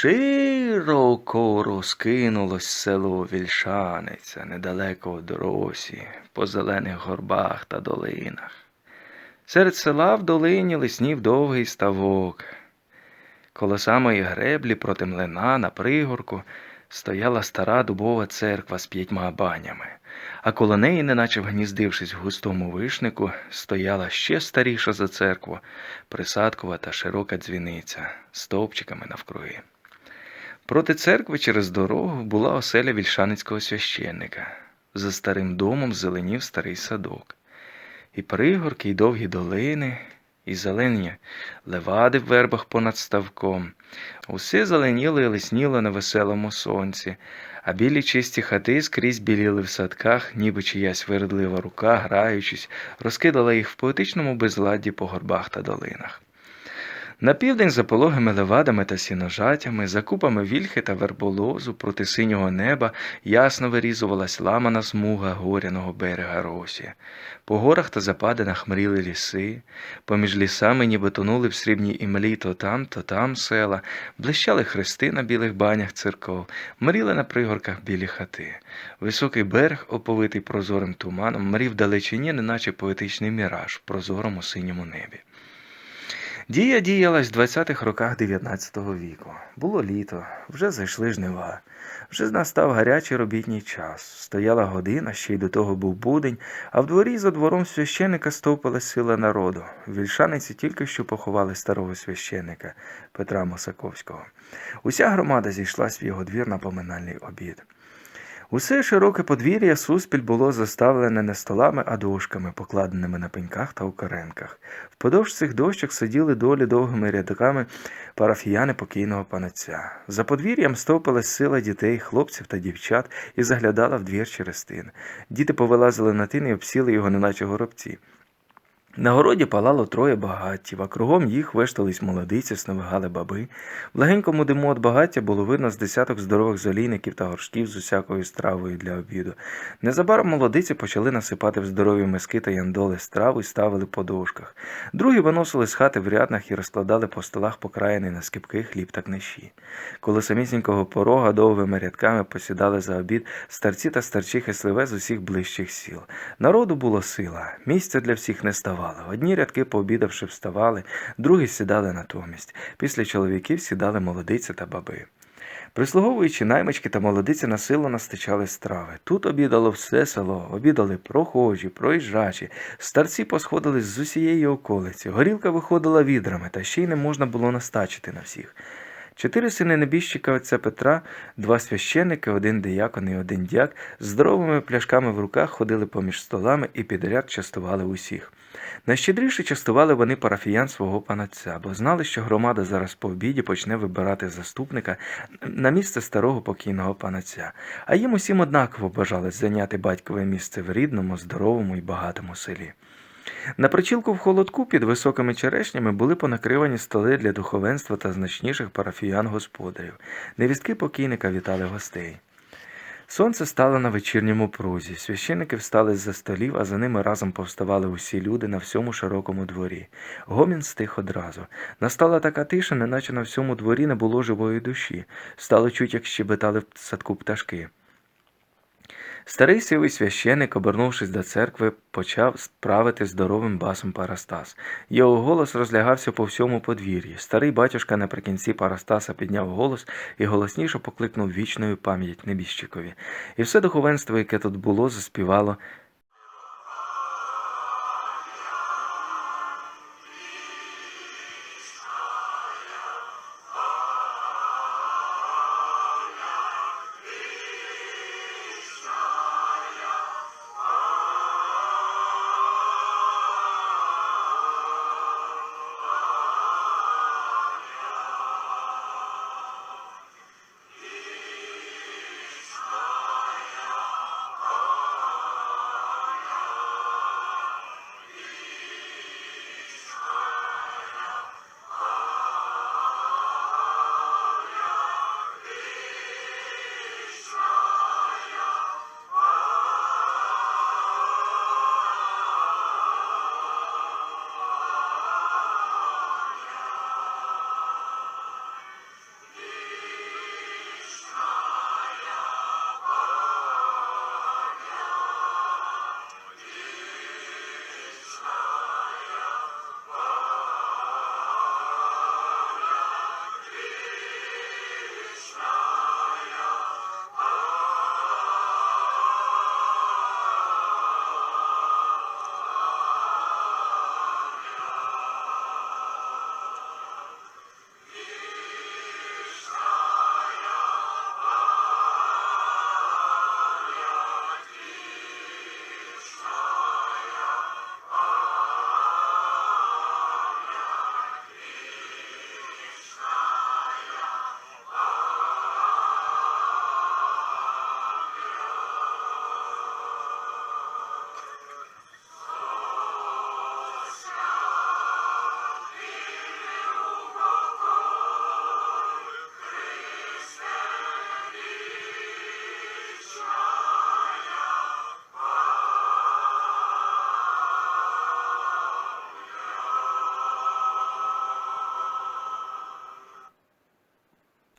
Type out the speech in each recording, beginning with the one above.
Широко розкинулось село Вільшаниця недалеко від Росі, по зелених горбах та долинах. Серед села в долині лиснів довгий ставок. Коло самої греблі проти млина на пригорку стояла стара дубова церква з п'ятьма банями, а коло неї, неначе вгніздившись в густому вишнику, стояла ще старіша за церкву, присадкова та широка дзвіниця з стовпчиками навкруги. Проти церкви через дорогу була оселя вільшаницького священника. За старим домом зеленів старий садок. І пригорки, і довгі долини, і зелені левади в вербах понад ставком. Усе зеленіло і лисніло на веселому сонці, а білі чисті хати скрізь біліли в садках, ніби чиясь вередлива рука, граючись, розкидала їх в поетичному безладді по горбах та долинах. На південь за пологими левадами та сіножатями, за купами вільхи та верболозу проти синього неба ясно вирізувалась ламана смуга горяного берега Росі. По горах та западинах мріли ліси, поміж лісами ніби тонули в срібній імлі то там, то там села, блищали хрести на білих банях церков, мріли на пригорках білі хати. Високий берег, оповитий прозорим туманом, мрів далечині, неначе поетичний міраж в прозорому синьому небі. Дія діялась в 20-х роках 19 віку. Було літо, вже зайшли жнива. Вже настав гарячий робітній час. Стояла година, ще й до того був будень, а в дворі за двором священика стовпила сила народу. Вільшаниці тільки що поховали старого священика Петра Мосаковського. Уся громада зійшлась в його двір на поминальний обід. Усе широке подвір'я суспіль було заставлене не столами, а дошками, покладеними на пеньках та укоренках. Вподовж цих дощок сиділи долі довгими рядками парафіяни покійного панаця. За подвір'ям стовпилась сила дітей, хлопців та дівчат і заглядала в двір через тин. Діти повилазили на тин і обсіли його, неначе горобці. На городі палало троє багаттів, а кругом їх вештались молодиці, сновигали баби. В легенькому диму від багаття було видно з десяток здорових золійників та горшків з усякою стравою для обіду. Незабаром молодиці почали насипати в здорові миски та яндоли страву і ставили по дошках. Другі виносили з хати в ряднах і розкладали по столах покраєний на скипки хліб та книжі. Коло самісінького порога довгими рядками посідали за обід старці та старчихи сливе з усіх ближчих сіл. Народу було сила, місця для всіх не ставало. Одні рядки, пообідавши, вставали, другі сідали натомість. Після чоловіків сідали молодиці та баби. Прислуговуючи наймички та молодиці насилу настичали страви. Тут обідало все село, обідали прохожі, проїжджачі, старці посходились з усієї околиці, горілка виходила відрами, та ще й не можна було настачити на всіх. Чотири сини небіжчика отця Петра, два священники, один диякон і один дяк, з здоровими пляшками в руках ходили поміж столами і підряд частували усіх. Найщедріше частували вони парафіян свого панаця, бо знали, що громада зараз по обіді почне вибирати заступника на місце старого покійного панаця, а їм усім однаково бажалось зайняти батькове місце в рідному, здоровому і багатому селі. На причілку в холодку під високими черешнями були понакривані столи для духовенства та значніших парафіян господарів. Невістки покійника вітали гостей. Сонце стало на вечірньому прузі. Священники встали з-за столів, а за ними разом повставали усі люди на всьому широкому дворі. Гомін стих одразу. Настала така тиша, неначе на всьому дворі не було живої душі. Стало чуть, як щебетали в садку пташки. Старий сивий священик, обернувшись до церкви, почав справити здоровим басом Парастас. Його голос розлягався по всьому подвір'ї. Старий батюшка наприкінці Парастаса підняв голос і голосніше покликнув вічною пам'ять небіжчикові. І все духовенство, яке тут було, заспівало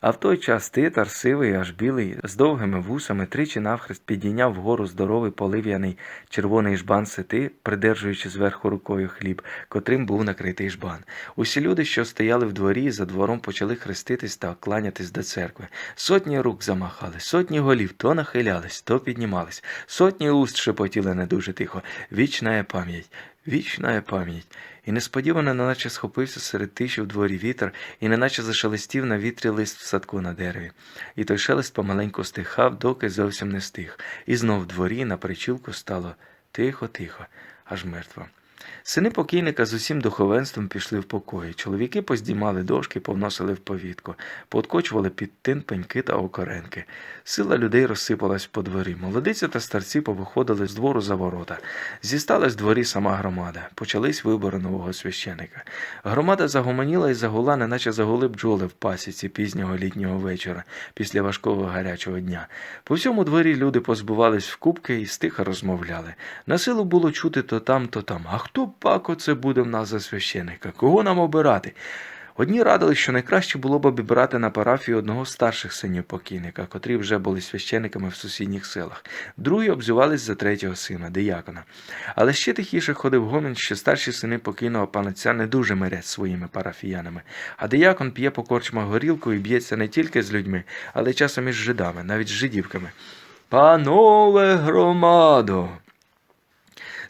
А в той час титар, сивий, аж білий, з довгими вусами, тричі навхрест підійняв вгору здоровий полив'яний червоний жбан сити, придержуючи зверху рукою хліб, котрим був накритий жбан. Усі люди, що стояли в дворі за двором, почали хреститись та кланятись до церкви. Сотні рук замахали, сотні голів то нахилялись, то піднімались, сотні уст шепотіли не дуже тихо. Вічна пам'ять, вічна пам'ять. І несподівано, неначе схопився серед тиші в дворі вітер, і неначе зашелестів на вітрі лист в садку на дереві. І той шелест помаленьку стихав, доки зовсім не стих. І знов в дворі на причілку стало тихо-тихо, аж мертво. Сини покійника з усім духовенством пішли в покої. Чоловіки поздіймали дошки, повносили в повітку, подкочували під тин пеньки та окоренки. Сила людей розсипалась по дворі. Молодиці та старці повиходили з двору за ворота. Зісталась в дворі сама громада. Почались вибори нового священика. Громада загомоніла і загула, неначе загули бджоли в пасіці пізнього літнього вечора, після важкого гарячого дня. По всьому дворі люди позбувались в кубки і стиха розмовляли. На силу було чути то там, то там. А хто пако це буде в нас за священика? Кого нам обирати? Одні радили, що найкраще було б обібрати на парафію одного з старших синів покійника, котрі вже були священиками в сусідніх селах. Другі обзивались за третього сина, диякона. Але ще тихіше ходив гомін, що старші сини покійного панотця не дуже мирять своїми парафіянами. А диякон п'є по корчмах горілку і б'ється не тільки з людьми, але часом із жидами, навіть з жидівками. Панове громадо!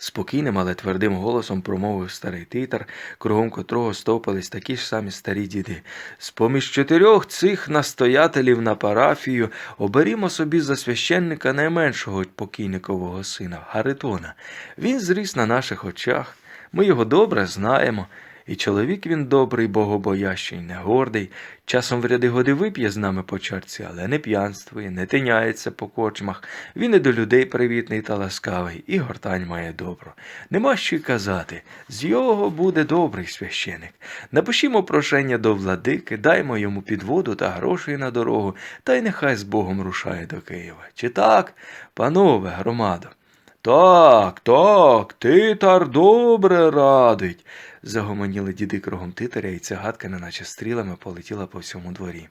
Спокійним, але твердим голосом промовив старий титар, кругом котрого стовпались такі ж самі старі діди. З-поміж чотирьох цих настоятелів на парафію оберімо собі за священника найменшого покійникового сина Гаритона. Він зріс на наших очах. Ми його добре знаємо. І чоловік він добрий, богобоящий, не гордий. Часом в ряди годи вип'є з нами по чарці, але не п'янствує, не тиняється по корчмах. Він і до людей привітний та ласкавий, і гортань має добру. Нема що й казати. З його буде добрий священик. Напишімо прошення до владики, даймо йому підводу та грошей на дорогу, та й нехай з Богом рушає до Києва. Чи так, панове громадо? Так, так, титар добре радить. Загомоніли діди кругом титаря, і ця гадка, неначе стрілами, полетіла по всьому дворі.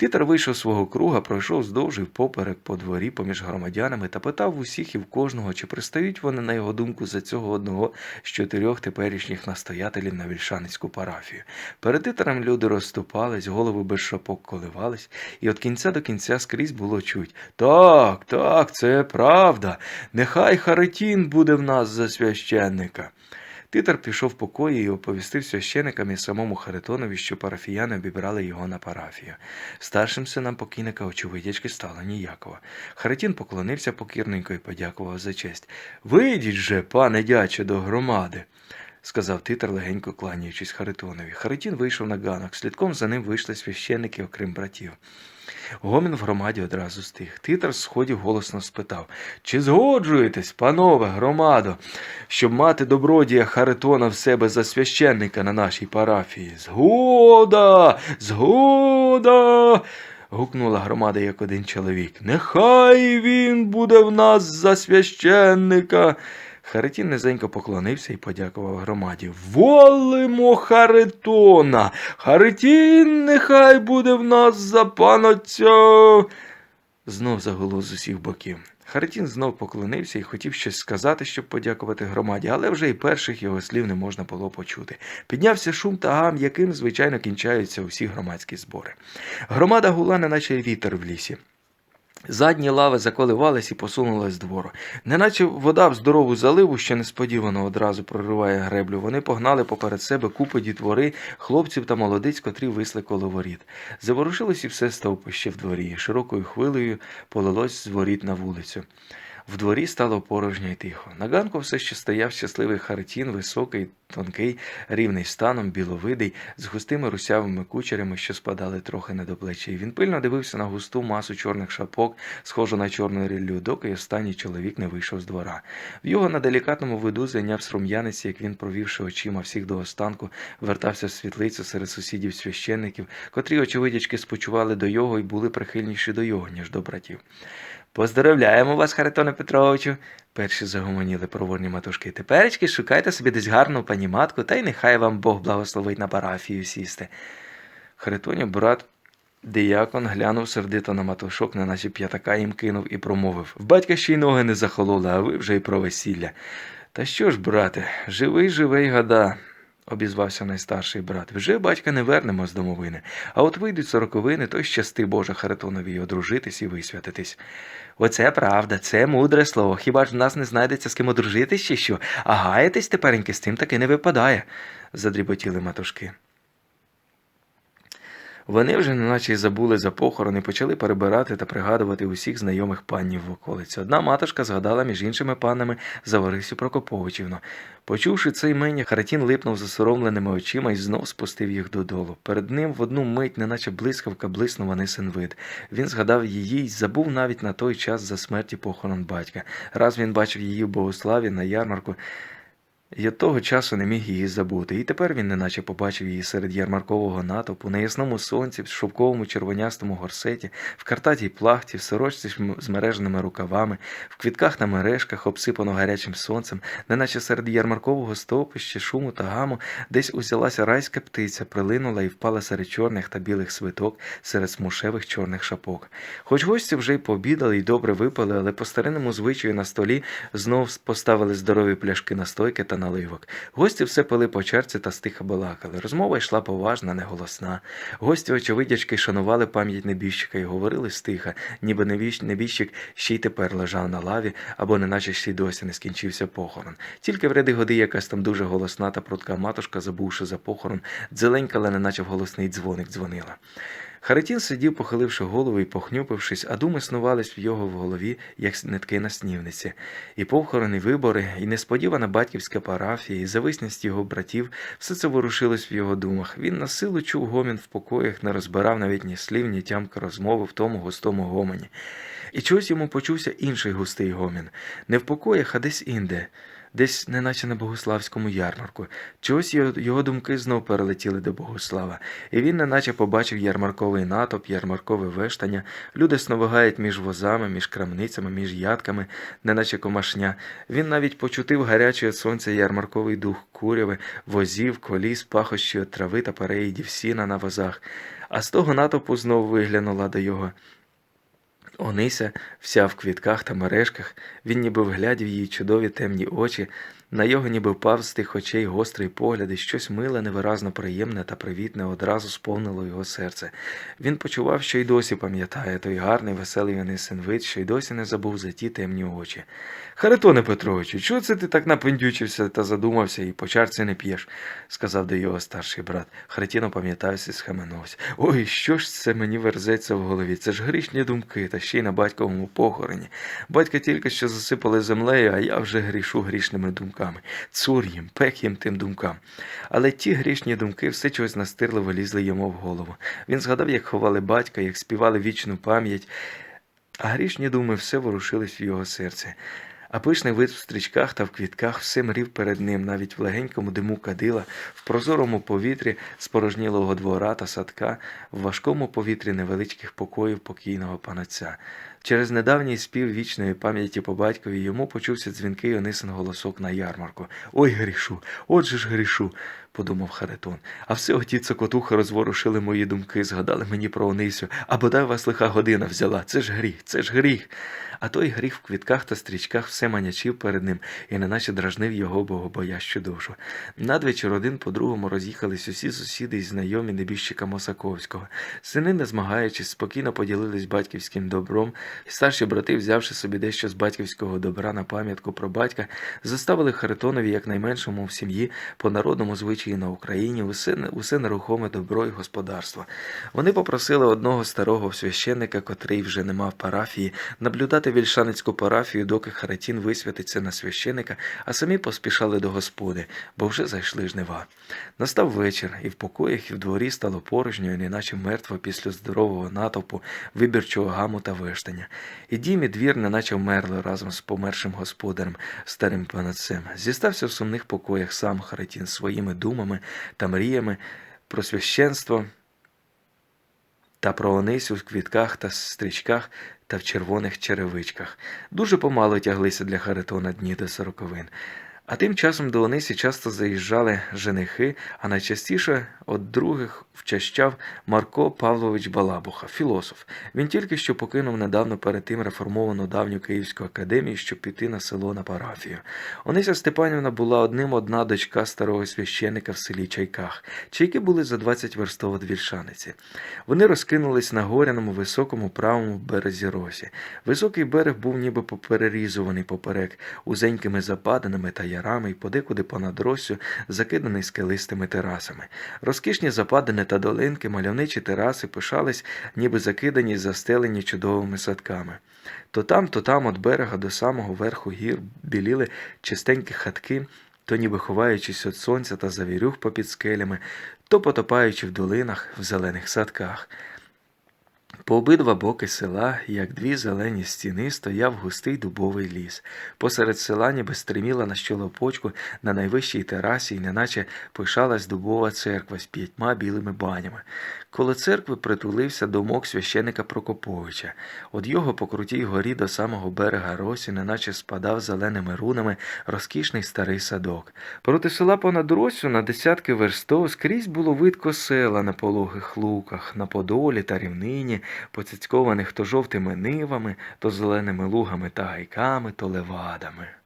Титар вийшов з свого круга, пройшов здовж і впоперек по дворі поміж громадянами та питав усіх і в кожного, чи пристають вони, на його думку, за цього одного з чотирьох теперішніх настоятелів на Вільшаницьку парафію. Перед титарем люди розступались, голови без шапок коливались, і від кінця до кінця скрізь було чуть. Так, так, це правда. Нехай Харитін буде в нас за священника. Титар пішов в покої і оповістив священикам і самому Харитонові, що парафіяни обібрали його на парафію. Старшим синам покійника очевидячки стало ніяково. Харитін поклонився покірненько і подякував за честь. Вийдіть же, пане дяче, до громади. Сказав титар, легенько кланяючись Харитонові. Харитін вийшов на ганок. Слідком за ним вийшли священники, окрім братів. Гомін в громаді одразу стих. Титар з сходів голосно спитав Чи згоджуєтесь, панове громадо, щоб мати добродія Харитона в себе за священника на нашій парафії? Згода, згода. гукнула громада як один чоловік. Нехай він буде в нас за священника. Харитін низенько поклонився і подякував громаді. Волимо Харитона! Харитін нехай буде в нас за панотця. Знов загуло з усіх боків. Харитін знов поклонився і хотів щось сказати, щоб подякувати громаді, але вже й перших його слів не можна було почути. Піднявся шум та гам, яким, звичайно, кінчаються усі громадські збори. Громада гула, неначе вітер в лісі. Задні лави заколивались і посунулись з двору. Неначе вода в здорову заливу, що несподівано одразу прориває греблю, вони погнали поперед себе купи дітвори, хлопців та молодиць, котрі висли коло воріт. Заворушилось і все стовпище в дворі, широкою хвилею полилось з воріт на вулицю. В дворі стало порожньо й тихо. На ганку все ще стояв щасливий Харитін, високий, тонкий, рівний станом, біловидий, з густими русявими кучерями, що спадали трохи не до плечей. Він пильно дивився на густу масу чорних шапок, схожу на чорну ріллю, доки останній чоловік не вийшов з двора. В його на делікатному виду зайняв срум'янець, як він, провівши очима всіх до останку, вертався в світлицю серед сусідів священників, котрі, очевидячки, спочували до його і були прихильніші до його, ніж до братів. Поздоровляємо вас, Харитоне Петровичу. Перші загомоніли проворні матушки. Теперечки шукайте собі десь гарну пані матку, та й нехай вам Бог благословить на парафію сісти. Харитонів брат Діякон глянув сердито на матушок, неначе п'ятака їм кинув і промовив В батька ще й ноги не захололи, а ви вже й про весілля. Та що ж, брате, живий, живий гада, обізвався найстарший брат. Вже батька не вернемо з домовини. А от вийдуть сороковини, то й щасти Боже Харитонові одружитись і висвятитись. Оце правда, це мудре слово. Хіба ж в нас не знайдеться з ким одружитись чи що? А гаятись тепереньки з тим таки не випадає, задріботіли матушки. Вони вже неначе забули за похорон і почали перебирати та пригадувати усіх знайомих панів в околиці. Одна матушка згадала між іншими панами Заварисю Прокоповичівну. Почувши це імення, Харатін липнув засоромленими очима і знов спустив їх додолу. Перед ним в одну мить, неначе блискавка, блиснув Анисин вид. Він згадав її й забув навіть на той час за смерті похорон батька. Раз він бачив її в Богославі на ярмарку. От того часу не міг її забути, і тепер він неначе побачив її серед ярмаркового натовпу, на ясному сонці, в шовковому червонястому горсеті, в картатій плахті, в сорочці з мережними рукавами, в квітках на мережках, обсипано гарячим сонцем, неначе серед ярмаркового стовпища, шуму та гаму, десь узялася райська птиця, прилинула і впала серед чорних та білих свиток, серед смушевих чорних шапок. Хоч гості вже й пообідали і добре випали, але по старинному звичаю на столі знов поставили здорові пляшки настойки та наливок. Гості все пили по черці та стиха балакали. Розмова йшла поважна, неголосна. Гості, очевидячки, шанували пам'ять небіжчика і говорили стиха, ніби небіж- небіжчик ще й тепер лежав на лаві, або неначе ще й досі не скінчився похорон. Тільки в ряди годи якась там дуже голосна та прудка матушка, забувши за похорон, дзеленькала, неначе в голосний дзвоник дзвонила. Харитін сидів, похиливши голову і похнюпившись, а думи снувались в його в голові, як нитки на снівниці. І похорони, вибори, і несподівана батьківська парафія, і зависність його братів, все це ворушилось в його думах. Він на силу чув гомін в покоях, не розбирав навіть ні слів, ні тямки розмови в тому густому гомоні. І чогось йому почувся інший густий гомін. Не в покоях, а десь інде. Десь, неначе на богославському ярмарку. Чогось його, думки знов перелетіли до Богослава, і він неначе побачив ярмарковий натовп, ярмаркове вештання. Люди сновигають між возами, між крамницями, між ядками, неначе комашня. Він навіть почутив гарячий від сонця ярмарковий дух куряви, возів, коліс, пахощі трави та переїдів сіна на возах. А з того натовпу знов виглянула до його. Онися, вся в квітках та мережках, він ніби вглядів її чудові темні очі, на його ніби впав з тих очей гострий погляд, і щось миле, невиразно приємне та привітне одразу сповнило його серце. Він почував, що й досі пам'ятає той гарний, веселий Онисин вид, що й досі не забув за ті темні очі. Харитоне Петровичу, чого це ти так напендючився та задумався і по чарці не п'єш? сказав до його старший брат. Харитіно пам'ятався і схаменувся. Ой, що ж це мені верзеться в голові? Це ж грішні думки, та ще й на батьковому похороні. Батька тільки що засипали землею, а я вже грішу грішними думками. Цур їм, пек їм тим думкам. Але ті грішні думки все чогось настирливо лізли йому в голову. Він згадав, як ховали батька, як співали вічну пам'ять, а грішні думи все ворушились в його серці. А пишний вид в стрічках та в квітках все мрів перед ним, навіть в легенькому диму кадила, в прозорому повітрі спорожнілого двора та садка, в важкому повітрі невеличких покоїв покійного панаця. Через недавній спів вічної пам'яті по батькові йому почувся дзвінкий Онисин голосок на ярмарку. Ой, грішу, отже ж грішу, подумав Харитон. А все оті цокотухи розворушили мої думки, згадали мені про Онисю, а бодай вас лиха година взяла. Це ж гріх, це ж гріх. А той гріх в квітках та стрічках все манячив перед ним і неначе дражнив його богобоящу душу. Надвечір один по другому роз'їхались усі сусіди й знайомі небіжчика Мосаковського. Сини, не змагаючись, спокійно поділились батьківським добром, і старші брати, взявши собі дещо з батьківського добра на пам'ятку про батька, заставили Харитонові якнайменшому в сім'ї по народному звичаї на Україні усе, усе нерухоме добро і господарство. Вони попросили одного старого священника, котрий вже не мав парафії, наблюдати вільшаницьку парафію, доки Харатін висвятиться на священика, а самі поспішали до господи, бо вже зайшли жнива. Настав вечір, і в покоях, і в дворі стало порожньо, неначе мертво після здорового натовпу, вибірчого гаму та вештання. І дім і двір неначе вмерли разом з помершим господарем, старим панацем. Зістався в сумних покоях сам Харатін своїми думами та мріями про священство та про Онисю в квітках та стрічках та в червоних черевичках. Дуже помало тяглися для Харитона дні до сороковин. А тим часом до Онисі часто заїжджали женихи, а найчастіше от других вчащав Марко Павлович Балабуха, філософ. Він тільки що покинув недавно перед тим реформовану давню Київську академію, щоб піти на село на парафію. Онися Степанівна була одним одна дочка старого священика в селі Чайках. Чайки були за 20 верстов від Вільшаниці. Вони розкинулись на горяному високому правому березі росі. Високий берег був ніби поперерізуваний поперек узенькими западинами та ярами і подекуди понад Россю закиданий скелистими терасами. Розкішні западини та долинки, мальовничі тераси пишались, ніби закидані й застелені чудовими садками. То там, то там від берега до самого верху гір біліли чистенькі хатки, то ніби ховаючись від сонця та завірюх попід скелями, то потопаючи в долинах, в зелених садках. По обидва боки села, як дві зелені стіни, стояв густий дубовий ліс. Посеред села ніби стриміла на щолопочку на найвищій терасі, і неначе пишалась дубова церква з п'ятьма білими банями. Коло церкви притулився домок священика Прокоповича. От його по крутій горі до самого берега Росі, неначе спадав зеленими рунами розкішний старий садок. Проти села понад Росю на десятки верстов скрізь було видко села на пологих луках, на подолі та рівнині, поцяцькованих то жовтими нивами, то зеленими лугами та гайками, то левадами.